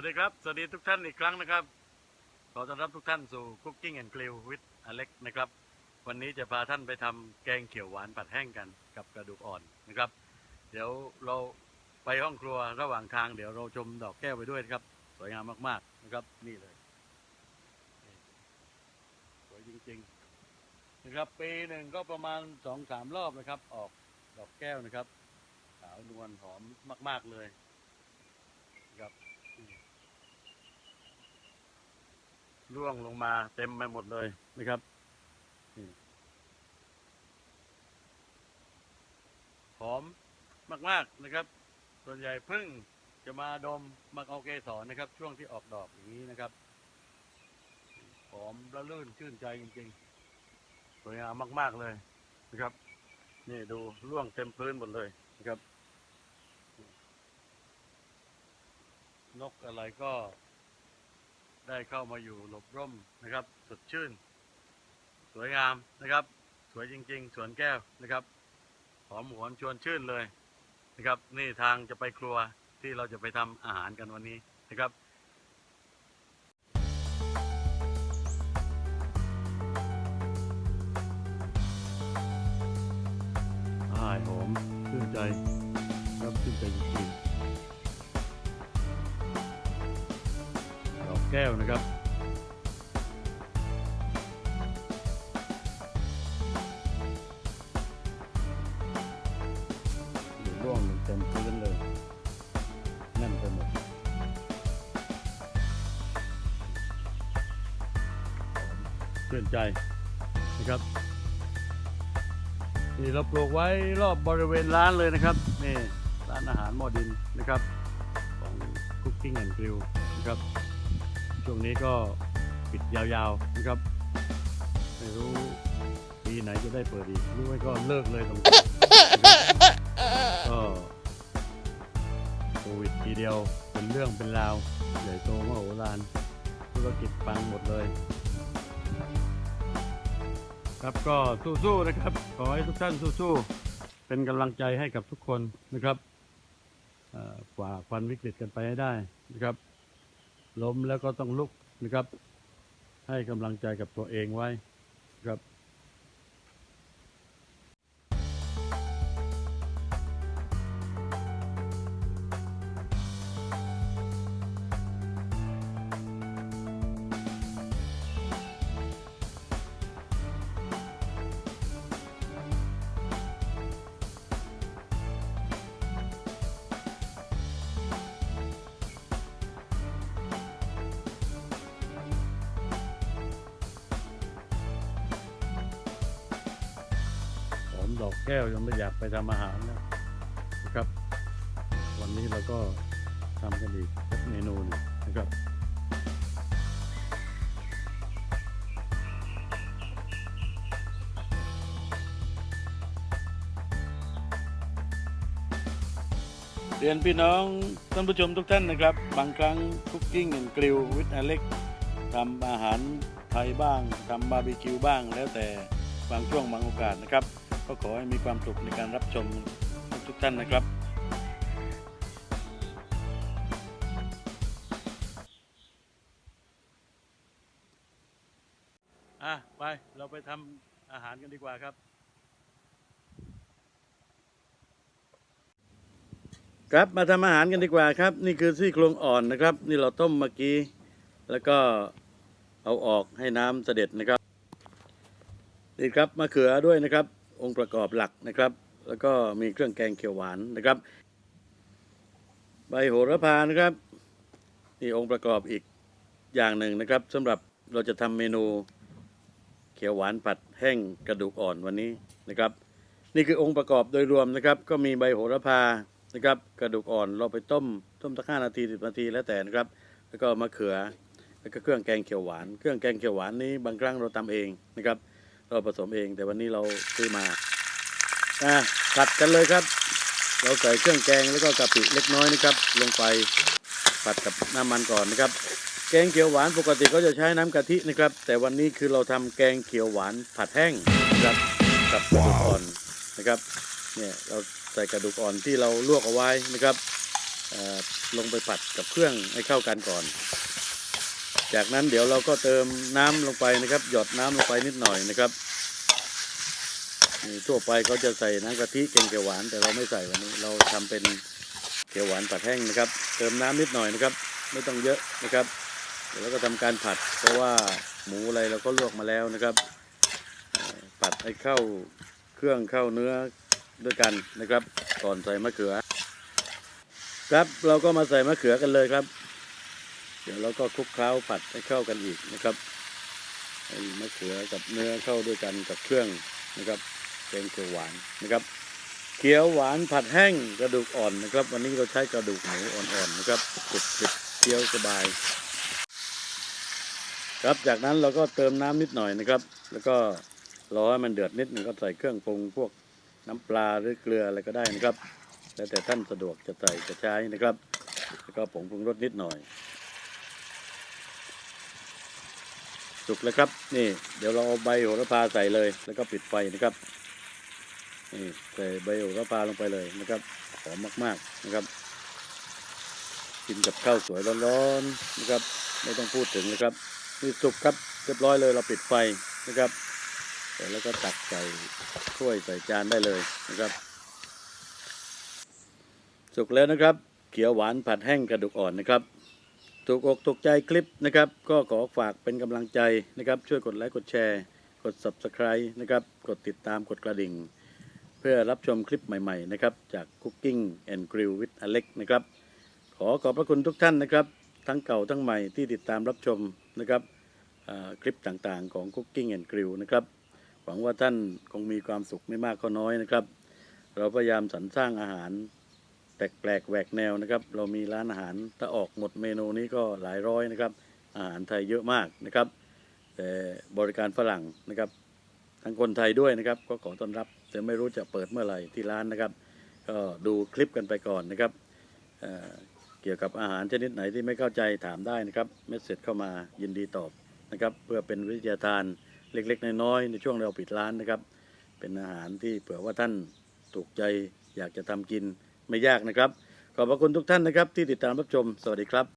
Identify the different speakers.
Speaker 1: วัสดีครับ สวัสดีทุกท่านอีกครั้งนะครับ ขอต้อนรับทุกท่านสู่ Cooking and Grill with Alex นะครับ วันนี้จะพาท่านไปทำแกงเขียวหวานผัดแห้งกันกับกระดูกอ่อนนะครับ เดี๋ยวเราไปห้องครัวระหว่างทางเดี๋ยวเราชมดอกแก้วไปด้วยครับ สวยงามมากๆนะครับ นี่เลย สวยจริงๆนะครับปีหนึ่งก็ประมาณสองสามรอบนะครับ ออกดอกแก้วนะครับ ขาวนวลหอมมาก ๆเลยนะครับ ร่วงลงมาเต็มไปหมดเลยนะครับหอมมาก ๆนะครับ ส่วนใหญ่พึ่งจะมาดมมาเอาเกสรนะครับ ช่วงที่ออกดอกอย่างนี้นะครับหอมระลื่นชื่นใจจริงๆสวยงามมาก ๆเลยนะครับ นี่ดูร่วงเต็มพื้นหมดเลยนะครับ นกอะไรก็ ได้เข้ามาอยู่หลบร่มนะครับ สดชื่น สวยงามนะครับ สวยจริง ๆ สวนแก้วนะครับหอมหวนชวนชื่นเลยนะครับ นี่ทางจะไปครัวที่เราจะไปทำอาหารกันวันนี้นะครับอายหอมชื่นใจครับชื่นใจจริง แก้วนะครับอยู่ร่วงเต็มพื้นเลยแน่นไปหมดชื่นใจนะครับนี่เราปลูกไว้รอบบริเวณร้านเลยนะครับนี่ร้านอาหารหม้อดินนะครับของ Cooking and Grill นะครับ ช่วงนี้ก็ปิดยาวๆนะครับ ไม่รู้ปีไหนจะได้เปิดอีกรู้ไว้ก็เลิกเลยตรงนี้ก็โควิดทีเดียวเป็นเรื่องเป็นราวใหญ่โตมโหฬารธุรกิจปังหมดเลย ครับก็สู้ๆนะครับ ขอให้ทุกท่านสู้ๆเป็นกำลังใจให้กับทุกคนนะครับเอ่อฝ่าฟันวิกฤตกันไปให้ได้นะครับ ล้มแล้วก็ต้องลุกนะครับ ให้กำลังใจกับตัวเองไว้ครับ ดอกแก้วยังไม่อยากไปทำอาหารแล้วนะครับ วันนี้เราก็ทำกันอีกเมนูนึงนะครับเรียนพี่น้องท่านผู้ชมทุกท่านนะครับ บางครั้งคุกกิ้ง and grill with Alex ทำอาหารไทยบ้างทำบาร์บีคิวบ้าง แล้วแต่บางช่วงบางโอกาสนะครับ ก็ขอให้มีความสุขในการรับชมทุกท่านนะครับอะไปเราไปทำอาหารกันดีกว่าครับ ครับมาทำอาหารกันดีกว่าครับ นี่คือซี่โครงอ่อนนะครับ นี่เราต้มเมื่อกี้ แล้วก็เอาออกให้น้ำเสด็จนะครับนี่ครับมะเขือด้วยนะครับ องค์ประกอบหลักนะครับ แล้วก็มีเครื่องแกงเขียวหวานนะครับ ใบโหระพานะครับนี่องค์ประกอบอีกอย่างหนึ่งนะครับสำหรับเราจะทำเมนูเขียวหวานผัดแห้งกระดูกอ่อนวันนี้นะครับ นี่คือองค์ประกอบโดยรวมนะครับ ก็มีใบโหระพานะครับ กระดูกอ่อนเราไปต้ม ต้มสักห้านาทีสิบนาทีแล้วแต่นะครับ แล้วก็มะเขือแล้วก็เครื่องแกงเขียวหวาน เครื่องแกงเขียวหวานนี้บางครั้งเราทำเองนะครับ เราผสมเอง แต่วันนี้เราซื้อมาอะผัดกันเลยครับ เราใส่เครื่องแกงแล้วก็กะปิเล็กน้อยนะครับ ลงไปผัดกับน้ำมันก่อนนะครับ แกงเขียวหวานปกติก็จะใช้น้ำกะทินะครับ แต่วันนี้คือเราทำแกงเขียวหวานผัดแห้งนะครับกับกระดูกอ่อนนะครับเนี่ยเราใส่กระดูกอ่อนที่เราลวกเอาไว้นะครับอ่อลงไปผัดกับเครื่องให้เข้ากันก่อน จากนั้นเดี๋ยวเราก็เติมน้ำลงไปนะครับ หยดน้ำลงไปนิดหน่อยนะครับทั่วไปเขาจะใส่น้ำกะทิเกงเขียวหวานแต่เราไม่ใส่วันนี้ เราทำเป็นเขียวหวานผัดแห้งนะครับ เติมน้ำนิดหน่อยนะครับ ไม่ต้องเยอะนะครับ เดี๋ยวเราก็ทำการผัด เพราะว่าหมูอะไรเราก็ลวกมาแล้วนะครับ ผัดให้เข้าเครื่องเข้าเนื้อด้วยกันนะครับ ก่อนใส่มะเขือ ครับเราก็มาใส่มะเขือกันเลยครับ ดี๋ยวเราก็คลุกเคล้าผัดให้เข้ากันอีกนะครับให้มะเขือกับเนื้อเข้าด้วยกันกับเครื่องนะครับแกงเขียวหวานนะครับ เขียวหวานผัดแห้งกระดูกอ่อนนะครับ วันนี้เราใช้กระดูกหมูอ่อนๆนะครับกรุบกริบเคี้ยวสบาย ครับจากนั้นเราก็เติมน้ำนิดหน่อยนะครับ แล้วก็รอให้มันเดือดนิดหนึ่งก็ใส่เครื่องปรุงพวกน้ำปลาหรือเกลืออะไรก็ได้นะครับ แล้วแต่ท่านสะดวกจะใส่จะใช้นะครับ แล้วก็ผงปรุงรสนิดหน่อย สุกแล้วครับ นี่ เดี๋ยวเราเอาใบโหระพาใส่เลย แล้วก็ปิดไฟนะครับนี่ใส่ใบโหระพาลงไปเลยนะครับหอมมาก ๆนะครับ กินกับข้าวสวยร้อนๆนะครับ ไม่ต้องพูดถึงเลยครับนี่สุกครับเรียบร้อยเลยเราปิดไฟนะครับแล้วก็ตักใส่ถ้วยใส่จานได้เลยนะครับ สุกแล้วนะครับ เขียวหวานผัดแห้งกระดูกอ่อนนะครับ ถูกอกถูกใจคลิปนะครับ ก็ขอฝากเป็นกำลังใจนะครับ ช่วยกดไลค์กดแชร์ กด Subscribe นะครับ กดติดตามกดกระดิ่ง เพื่อรับชมคลิปใหม่ๆนะครับจาก Cooking and Grill with Alex นะครับ ขอขอบพระคุณทุกท่านนะครับ ทั้งเก่าทั้งใหม่ที่ติดตามรับชมนะครับคลิปต่างๆของ Cooking and Grill นะครับ หวังว่าท่านคงมีความสุขไม่มากก็น้อยนะครับ เราพยายามสรรสร้างอาหาร แปลกๆแหวกแนวนะครับ เรามีร้านอาหารถ้าออกหมดเมนูนี้ก็หลายร้อยนะครับ อาหารไทยเยอะมากนะครับ แต่บริการฝรั่งนะครับทั้งคนไทยด้วยนะครับ ก็ขอต้อนรับแต่ไม่รู้จะเปิดเมื่อไหร่ที่ร้านนะครับ ก็ดูคลิปกันไปก่อนนะครับเเกี่ยวกับอาหารชนิดไหนที่ไม่เข้าใจถามได้นะครับเมสเซจเข้ามายินดีตอบนะครับ เพื่อเป็นวิทยาทานเล็กๆน้อยๆในช่วงเราปิดร้านนะครับ เป็นอาหารที่เผื่อว่าท่านถูกใจอยากจะทำกิน ไม่ยากนะครับ ขอบพระคุณทุกท่านนะครับที่ติดตามรับชม สวัสดีครับ